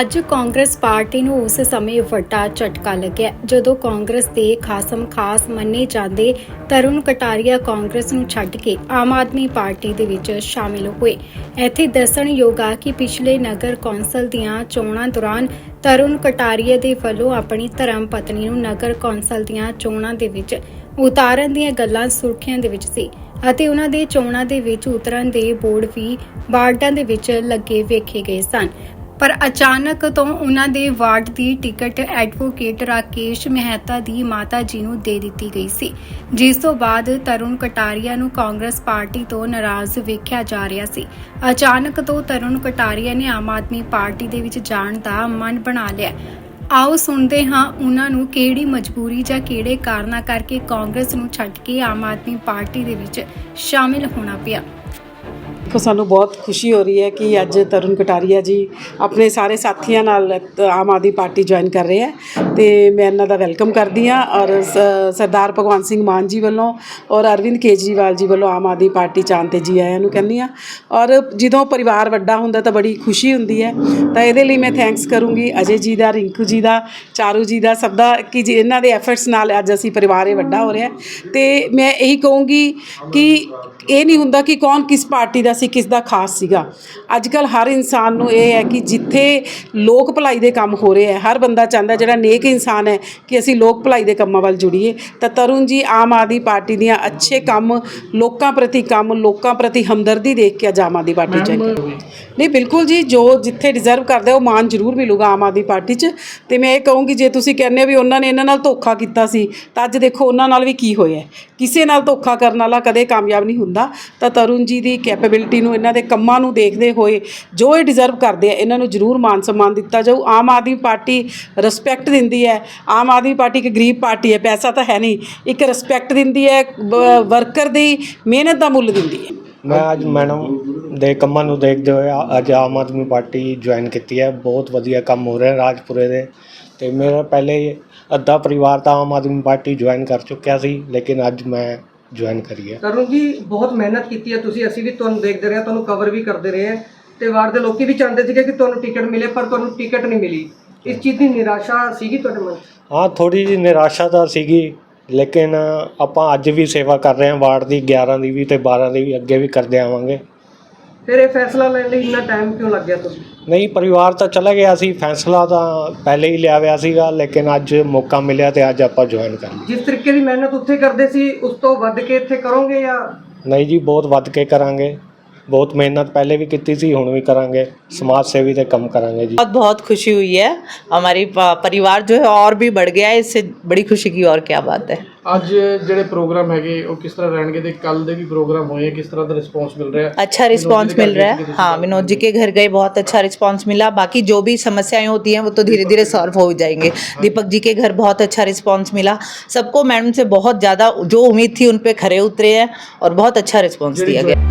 ਅੱਜ ਕਾਂਗਰਸ ਪਾਰਟੀ ਨੂੰ ਉਸ ਸਮੇਂ ਵੱਡਾ ਝਟਕਾ ਲੱਗਿਆ, ਜਦੋਂ ਕਾਂਗਰਸ ਦੇ ਖਾਸਮ ਖਾਸ ਮੰਨੇ ਜਾਂਦੇ ਤਰੁਣ ਕਟਾਰੀਆ ਕਾਂਗਰਸ ਨੂੰ ਛੱਡ ਕੇ ਆਮ ਆਦਮੀ ਪਾਰਟੀ ਦੇ ਵਿੱਚ ਸ਼ਾਮਿਲ ਹੋਏ। ਇੱਥੇ ਦੱਸਣਯੋਗ ਆ ਕਿ ਪਿਛਲੇ ਨਗਰ ਕੌਂਸਲ ਦੀਆਂ ਚੋਣਾਂ ਦੌਰਾਨ ਤਰੁਣ ਕਟਾਰੀਆ ਦੇ ਵੱਲੋਂ ਆਪਣੀ ਧਰਮ ਪਤਨੀ ਨੂੰ ਨਗਰ ਕੌਂਸਲ ਦੀਆਂ ਚੋਣਾਂ ਦੇ ਵਿੱਚ ਉਤਾਰਨ ਦੀਆਂ ਗੱਲਾਂ ਸੁਰਖੀਆਂ ਦੇ ਵਿੱਚ ਸੀ ਅਤੇ ਉਹਨਾਂ ਦੇ ਚੋਣਾਂ ਦੇ ਵਿੱਚ ਉਤਰਨ ਦੇ ਬੋਰਡ ਵੀ ਵਾਰਡਾਂ ਦੇ ਵਿੱਚ ਲੱਗੇ ਵੇਖੇ ਗਏ ਸਨ। ਪਰ ਅਚਾਨਕ ਤੋਂ ਉਹਨਾਂ ਦੇ ਵਾਰਡ ਦੀ ਟਿਕਟ ਐਡਵੋਕੇਟ ਰਾਕੇਸ਼ ਮਹਿਤਾ ਦੀ ਮਾਤਾ ਜੀ ਨੂੰ ਦੇ ਦਿੱਤੀ ਗਈ ਸੀ। ਜਿਸ ਤੋਂ ਬਾਅਦ ਤਰੁਣ ਕਟਾਰੀਆ ਨੂੰ ਕਾਂਗਰਸ ਪਾਰਟੀ ਤੋਂ ਨਾਰਾਜ਼ ਵੇਖਿਆ ਜਾ ਰਿਹਾ ਸੀ। ਅਚਾਨਕ ਤੋਂ ਤਰੁਣ ਕਟਾਰੀਆ ਨੇ ਆਮ ਆਦਮੀ ਪਾਰਟੀ ਦੇ ਵਿੱਚ ਜਾਣ ਦਾ ਮਨ ਬਣਾ ਲਿਆ। ਆਓ ਸੁਣਦੇ ਹਾਂ ਉਹਨਾਂ ਨੂੰ ਕਿਹੜੀ ਮਜਬੂਰੀ ਜਾਂ ਕਿਹੜੇ ਕਾਰਨਾਂ ਕਰਕੇ ਕਾਂਗਰਸ ਨੂੰ ਛੱਡ ਕੇ ਆਮ ਆਦਮੀ ਪਾਰਟੀ ਦੇ ਵਿੱਚ ਸ਼ਾਮਿਲ ਹੋਣਾ ਪਿਆ। ਦੇਖੋ, ਸਾਨੂੰ ਬਹੁਤ ਖੁਸ਼ੀ ਹੋ ਰਹੀ ਹੈ ਕਿ ਅੱਜ ਤਰੁਣ ਕਟਾਰੀਆ ਜੀ ਆਪਣੇ ਸਾਰੇ ਸਾਥੀਆਂ ਨਾਲ ਆਮ ਆਦਮੀ ਪਾਰਟੀ ਜੁਆਇਨ ਕਰ ਰਹੇ ਹੈ ਤੇ ਮੈਂ ਇਹਨਾਂ ਦਾ ਵੈਲਕਮ ਕਰਦੀ ਹਾਂ ਔਰ ਸ- ਸਰਦਾਰ ਭਗਵੰਤ ਸਿੰਘ ਮਾਨ ਜੀ ਵੱਲੋਂ ਔਰ ਅਰਵਿੰਦ ਕੇਜਰੀਵਾਲ ਜੀ ਵੱਲੋਂ ਆਮ ਆਦਮੀ ਪਾਰਟੀ ਚਾਂ ਤੇ ਜੀ ਆਇਆਂ ਨੂੰ ਕਹਿੰਦੀ ਹਾਂ ਔਰ ਜਦੋਂ ਪਰਿਵਾਰ ਵੱਡਾ ਹੁੰਦਾ ਤਾਂ ਬੜੀ ਖੁਸ਼ੀ ਹੁੰਦੀ ਹੈ ਤਾਂ ਇਹਦੇ ਲਈ ਮੈਂ ਥੈਂਕਸ ਕਰੂੰਗੀ ਅਜੇ ਜੀ ਦਾ, ਰਿੰਕੂ ਜੀ ਦਾ, ਚਾਰੂ ਜੀ ਦਾ, ਸਭ ਦਾ ਕਿ ਜੀ ਇਹਨਾਂ ਦੇ ਐਫਰਟਸ ਨਾਲ ਅੱਜ ਅਸੀਂ ਪਰਿਵਾਰ ਇਹ ਵੱਡਾ ਹੋ ਰਿਹਾ ਹੈ। ਤੇ ਮੈਂ ਇਹੀ ਕਹੂੰਗੀ ਕਿ ਇਹ ਨਹੀਂ ਹੁੰਦਾ ਕਿ ਕੌਣ ਕਿਸ ਪਾਰਟੀ ਦਾ ਸੀ ਕਿਸ ਦਾ ਖਾਸ ਸੀਗਾ। ਅੱਜ ਕੱਲ ਹਰ ਇਨਸਾਨ ਨੂੰ ਇਹ ਹੈ ਕਿ ਜਿੱਥੇ ਲੋਕ ਭਲਾਈ ਦੇ ਕੰਮ ਹੋ ਰਹੇ ਹੈ ਹਰ ਬੰਦਾ ਚਾਹੁੰਦਾ ਜਿਹੜਾ ਨੇਕ ਇਨਸਾਨ ਹੈ ਕਿ ਅਸੀਂ ਲੋਕ ਭਲਾਈ ਦੇ ਕੰਮਾਂ ਵੱਲ ਜੁੜੀਏ। ਤਾਂ ਤਰੁਣ ਜੀ ਆਮ ਆਦਮੀ ਪਾਰਟੀ ਦੀਆਂ ਅੱਛੇ ਕੰਮ ਲੋਕਾਂ ਪ੍ਰਤੀ ਕੰਮ ਲੋਕਾਂ ਪ੍ਰਤੀ ਹਮਦਰਦੀ ਦੇਖ ਕੇ ਆਮ ਆਦਮੀ ਪਾਰਟੀ ਚ ਨਹੀਂ ਬਿਲਕੁਲ ਜੀ ਜੋ ਜਿੱਥੇ ਡਿਜ਼ਰਵ ਕਰਦੇ ਉਹ ਮਾਨ ਜ਼ਰੂਰ ਮਿਲੂਗਾ ਆਮ ਆਦਮੀ ਪਾਰਟੀ 'ਚ। ਤੇ ਮੈਂ ਇਹ ਕਹੂੰਗੀ ਜੇ ਤੁਸੀਂ ਕਹਿੰਦੇ ਹੋ ਵੀ ਉਹਨਾਂ ਨੇ ਇਹਨਾਂ ਨਾਲ ਧੋਖਾ ਕੀਤਾ ਸੀ ਤਾਂ ਅੱਜ ਦੇਖੋ ਉਹਨਾਂ ਨਾਲ ਵੀ ਕੀ ਹੋਇਆ। ਕਿਸੇ ਨਾਲ ਧੋਖਾ ਕਰਨ ਵਾਲਾ ਕਦੇ ਕਾਮਯਾਬ ਨਹੀਂ ਹੁੰਦਾ। ਤਾਂ ਤਰੁਣ ਜੀ ਦੀ ਕੈਪੇਬਿਲਿਟੀ ਨੂੰ, ਇਹਨਾਂ ਦੇ ਕੰਮਾਂ ਨੂੰ ਦੇਖਦੇ ਹੋਏ ਜੋ ਇਹ ਡਿਜ਼ਰਵ ਕਰਦੇ ਆ, ਇਹਨਾਂ ਨੂੰ ਜ਼ਰੂਰ ਮਾਨ ਸਨਮਾਨ ਦਿੱਤਾ ਜਾਊ। ਆਮ ਆਦਮੀ ਪਾਰਟੀ ਰਿਸਪੈਕਟ ਦਿੰਦੀ ਹੈ। ਆਮ ਆਦਮੀ ਪਾਰਟੀ ਇੱਕ ਗਰੀਬ ਪਾਰਟੀ ਹੈ, ਪੈਸਾ ਤਾਂ ਹੈ ਨਹੀਂ। ਇੱਕ ਰਿਸਪੈਕਟ ਦਿੰਦੀ ਹੈ ਵਰਕਰ ਦੀ ਮਿਹਨਤ ਦਾ ਮੁੱਲ ਦਿੰਦੀ ਹੈ। ਮੈਂ ਅੱਜ ਮੈਡਮ ਦੇ ਕੰਮਾਂ ਨੂੰ ਦੇਖਦੇ ਹੋਏ ਅੱਜ ਆਮ ਆਦਮੀ ਪਾਰਟੀ ਜੁਆਇਨ ਕੀਤੀ ਹੈ। ਬਹੁਤ ਵਧੀਆ ਕੰਮ ਹੋ ਰਿਹਾ ਰਾਜਪੁਰੇ ਦੇ। ਤੇ ਮੇਰਾ ਪਹਿਲੇ ਅੱਧਾ ਪਰਿਵਾਰ ਤਾਂ ਆਮ ਆਦਮੀ ਪਾਰਟੀ ਜੁਆਇਨ ਕਰ ਚੁੱਕਿਆ ਸੀ, ਲੇਕਿਨ ਅੱਜ ਮੈਂ ਜੁਆਇਨ ਕਰੀ ਹੈ। ਤਰੁਣ ਜੀ ਬਹੁਤ ਮਿਹਨਤ ਕੀਤੀ ਹੈ ਤੁਸੀਂ। ਅਸੀਂ ਵੀ ਤੁਹਾਨੂੰ ਦੇਖਦੇ ਰਹੇ ਹਾਂ, ਤੁਹਾਨੂੰ ਕਵਰ ਵੀ ਕਰਦੇ ਰਹੇ ਹਾਂ। ਤੇ ਵਾਰਡ ਦੇ ਲੋਕੀ ਵੀ ਚਾਹੁੰਦੇ ਸੀਗੇ ਕਿ ਤੁਹਾਨੂੰ ਟਿਕਟ ਮਿਲੇ ਪਰ ਤੁਹਾਨੂੰ ਟਿਕਟ ਨਹੀਂ ਮਿਲੀ। ਇਸ ਚੀਜ਼ ਦੀ ਨਿਰਾਸ਼ਾ ਸੀਗੀ ਤੁਹਾਡੇ ਮਨ 'ਚ? ਹਾਂ ਥੋੜੀ ਜਿਹੀ ਨਿਰਾਸ਼ਾ ਤਾਂ ਸੀਗੀ ਲੇਕਿਨ ਆਪਾਂ ਅੱਜ ਵੀ ਸੇਵਾ ਕਰ ਰਹੇ ਹਾਂ। ਵਾਰਡ ਦੀ 11 ਦੀ ਵੀ ਤੇ 12 ਦੀ ਵੀ ਅੱਗੇ ਵੀ ਕਰਦੇ ਆਵਾਂਗੇ। ਫਿਰ ਇਹ ਫੈਸਲਾ ਲੈਣ ਲਈ ਇੰਨਾ ਟਾਈਮ ਕਿਉਂ ਲੱਗਿਆ ਤੁਹਾਨੂੰ? ਨਹੀਂ ਪਰਿਵਾਰ ਤਾਂ ਚਲਾ ਗਿਆ ਸੀ ਫੈਸਲਾ ਤਾਂ ਪਹਿਲੇ ਹੀ ਲਿਆ ਹੋਇਆ ਸੀਗਾ ਲੇਕਿਨ ਅੱਜ ਮੌਕਾ ਮਿਲਿਆ ਤੇ ਅੱਜ ਆਪਾਂ ਜੁਆਇਨ ਕਰ ਲਈ ਜਿਸ ਤਰੀਕੇ ਦੀ ਮਿਹਨਤ ਉੱਥੇ ਕਰਦੇ ਸੀ ਉਸ ਤੋਂ ਵੱਧ ਕੇ ਇੱਥੇ ਕਰੋਗੇ ਜਾਂ? ਨਹੀਂ ਜੀ ਬਹੁਤ ਵੱਧ ਕੇ ਕਰਾਂਗੇ। ਬਹੁਤ ਮਿਹਨਤ ਪਹਿਲੇ ਵੀ ਕੀਤੀ ਸੀ ਹੁਣ ਵੀ ਕਰਾਂਗੇ ਸਮਾਜ ਸੇਵੀ ਦੇ ਕੰਮ ਕਰਾਂਗੇ ਜੀ बहुत बहुत खुशी हुई है हमारी प- परिवार जो है और भी बढ़ गया है इससे बड़ी खुशी की और क्या बात है ਅੱਜ ਜਿਹੜੇ ਪ੍ਰੋਗਰਾਮ ਹੈਗੇ ਉਹ ਕਿਸ ਤਰ੍ਹਾਂ ਰਹਿਣਗੇ ਤੇ ਕੱਲ ਦੇ ਵੀ ਪ੍ਰੋਗਰਾਮ ਹੋਏ ਆ, ਕਿਸ ਤਰ੍ਹਾਂ ਦਾ ਰਿਸਪੌਂਸ ਮਿਲ ਰਿਹਾ ਹੈ अच्छा रिस्पांस मिल रहा है हाँ विनोद जी के घर गए बहुत अच्छा रिस्पांस मिला बाकी जो भी समस्याएं होती हैं वो तो धीरे धीरे सॉल्व हो जाएंगे दीपक जी के घर बहुत अच्छा रिस्पांस मिला सबको मैडम से बहुत ज़्यादा जो उम्मीद थी उन पे खरे उतरे हैं और बहुत अच्छा रिस्पांस दिया गया